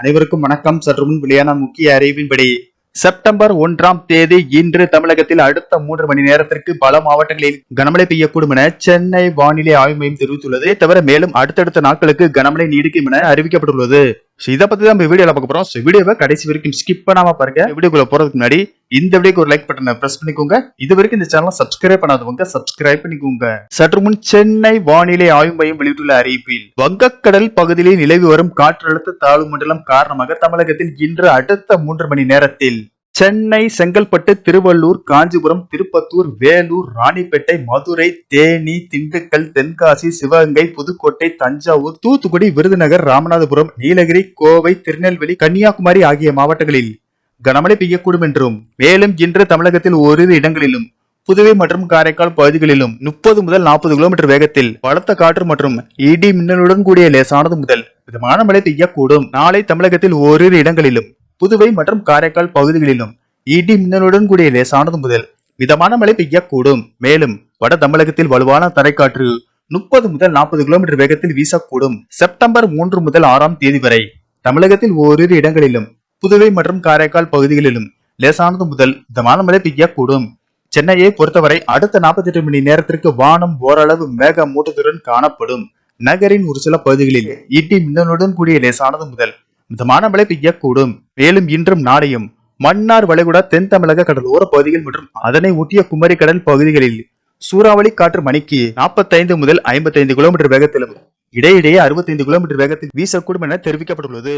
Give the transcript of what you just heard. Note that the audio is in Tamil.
அனைவருக்கும் வணக்கம். சற்று முன் வெளியான முக்கிய அறிவின்படி செப்டம்பர் ஒன்றாம் தேதி இன்று தமிழகத்தில் அடுத்த மூன்று மணி நேரத்திற்கு பல மாவட்டங்களில் கனமழை பெய்யக்கூடும் என சென்னை வானிலை ஆய்வு மையம் தெரிவித்துள்ளது. தவிர மேலும் அடுத்தடுத்த நாட்களுக்கு கனமழை நீடிக்கும் என அறிவிக்கப்பட்டுள்ளது. ஸோ இதை பத்தி தான் நம்ம வீடியோவில் பார்க்க போகிறோம் ஸோ வீடியோவை கடைசி வரைக்கும் ஸ்கிப் பண்ணாம பாருங்க. வீடியோக்குள்ளே போறதுக்கு முன்னாடி இந்த வீடியோக்கு ஒரு லைக் பட்டனை பிரஸ் பண்ணிக்கோங்க. இது வரைக்கும் இந்த சேனலை சப்ஸ்கிரைப் பண்ணாதவங்க சப்ஸ்கிரைப் பண்ணிக்கோங்க. சற்று முன் சென்னை வானிலை ஆய்வு மையம் வெளியிட்டுள்ள அறிவிப்பில் வங்கக்கடல் பகுதியில் நிலவி வரும் காற்றழுத்த தாழ்வு மண்டலம் காரணமாக தமிழகத்தில் இன்று அடுத்த மூன்று மணி நேரத்தில் சென்னை செங்கல்பட்டு திருவள்ளூர் காஞ்சிபுரம் திருப்பத்தூர் வேலூர் ராணிப்பேட்டை மதுரை தேனி திண்டுக்கல் தென்காசி சிவகங்கை புதுக்கோட்டை தஞ்சாவூர் தூத்துக்குடி விருதுநகர் ராமநாதபுரம் நீலகிரி கோவை திருநெல்வேலி கன்னியாகுமரி ஆகிய மாவட்டங்களில் கனமழை பெய்யக்கூடும் என்றும் மேலும் இன்று தமிழகத்தில் ஓரிரு இடங்களிலும் புதுவை மற்றும் காரைக்கால் பகுதிகளிலும் முப்பது முதல் நாற்பது கிலோமீட்டர் வேகத்தில் பலத்த காற்று மற்றும் இடி மின்னலுடன் கூடிய லேசானது முதல் மிதமான மழை பெய்யக்கூடும். நாளை தமிழகத்தில் ஓரிரு இடங்களிலும் புதுவை மற்றும் காரைக்கால் பகுதிகளிலும் இடி மின்னலுடன் கூடிய லேசானது முதல் மிதமான மழை பெய்யக்கூடும். மேலும் வட தமிழகத்தில் வலுவான தரைக்காற்று முப்பது முதல் நாற்பது கிலோமீட்டர் வேகத்தில் வீசக்கூடும். செப்டம்பர் மூன்று முதல் ஆறாம் தேதி வரை தமிழகத்தில் ஓரிரு இடங்களிலும் புதுவை மற்றும் காரைக்கால் பகுதிகளிலும் லேசானது முதல் மிதமான மழை பெய்யக்கூடும். சென்னையை பொறுத்தவரை அடுத்த 48 மணி நேரத்திற்கு வானம் ஓரளவு மேக மூட்டத்துடன் காணப்படும். நகரின் ஒரு சில பகுதிகளில் இடி மின்னலுடன் கூடிய லேசானது முதல் மிதமான மழை பெய்யக்கூடும். மேலும் இன்றும் நாளையும் மன்னார் வளைகுடா தென் தமிழக கடலோர பகுதிகள் மற்றும் அதனை ஒட்டிய குமரி கடல் பகுதிகளில் சூறாவளி காற்று மணிக்கு 45 முதல் 55 கிலோமீட்டர் வேகத்திலும் இடையிடையே 65 கிலோமீட்டர் வேகத்தில் வீசக்கூடும் என தெரிவிக்கப்பட்டுள்ளது.